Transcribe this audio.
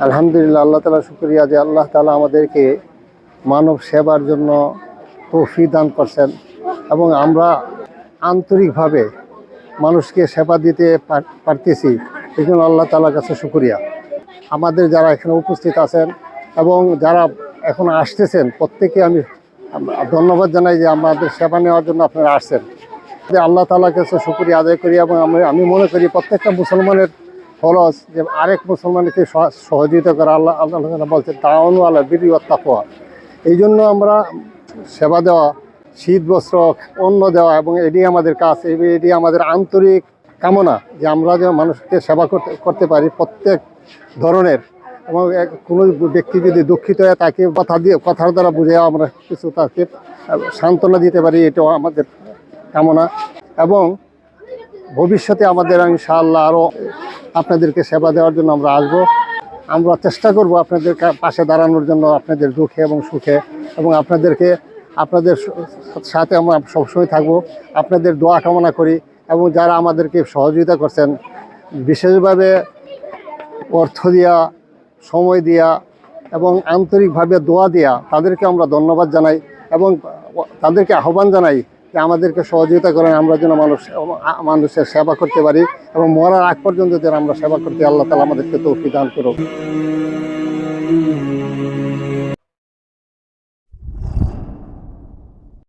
আলহামদুলিল্লাহ, আল্লাহ তালা শুক্রিয়া যে আল্লাহ তালা আমাদেরকে মানব সেবার জন্য তৌফি দান করছেন এবং আমরা আন্তরিকভাবে মানুষকে সেবা দিতে পার- পারতেছি, এই জন্য আল্লাহ তালার কাছে শুক্রিয়া। আমাদের যারা এখানে উপস্থিত আছেন এবং যারা এখন আসতেছেন প্রত্যেকে আমি ধন্যবাদ জানাই যে আমাদের সেবা নেওয়ার জন্য আপনারা আসছেন। আল্লাহ তালার কাছে শুক্রিয়া আদায় করি এবং আমি মনে করি প্রত্যেকটা মুসলমানের ফরজ যে আরেক মুসলমানকে সহযোগিতা করা আল্লাহ আল্লাহ বলছেন তাওয়ানু আল্লাহ বিরি তাকওয়া এই জন্য আমরা সেবা দেওয়া, শীত বস্ত্র, অন্ন দেওয়া এবং এটি আমাদের কাজ এটি আমাদের আন্তরিক কামনা যে আমরা যে মানুষকে সেবা করতে করতে পারি প্রত্যেক ধরনের। এবং কোনো ব্যক্তি যদি দুঃখিত হয় তাকে কথা দিয়ে কথার দ্বারা বুঝে আমরা কিছু তাকে সান্ত্বনা দিতে পারি, এটাও আমাদের কামনা। এবং ভবিষ্যতে আমাদের ইনশাআল্লাহ আরও আপনাদেরকে সেবা দেওয়ার জন্য আমরা আসব। আমরা চেষ্টা করব আপনাদের পাশে দাঁড়ানোর জন্য আপনাদের দুঃখে এবং সুখে এবং আপনাদেরকে, আপনাদের সাথে আমরা সবসময় থাকব। আপনাদের দোয়া কামনা করি এবং যারা আমাদেরকে সহযোগিতা করছেন, বিশেষভাবে অর্থ দিয়া, সময় দিয়া এবং আন্তরিকভাবে দোয়া দেয়া তাদেরকে আমরা ধন্যবাদ জানাই এবং তাদেরকে আহ্বান জানাই যে আমাদেরকে সহযোগিতা করেন, আমরা যেন মানুষ, মানুষের সেবা করতে পারি এবং মরার আগ পর্যন্ত যেন আমরা সেবা করতে আল্লাহ তালা আমাদেরকে তৌফি দান করুক।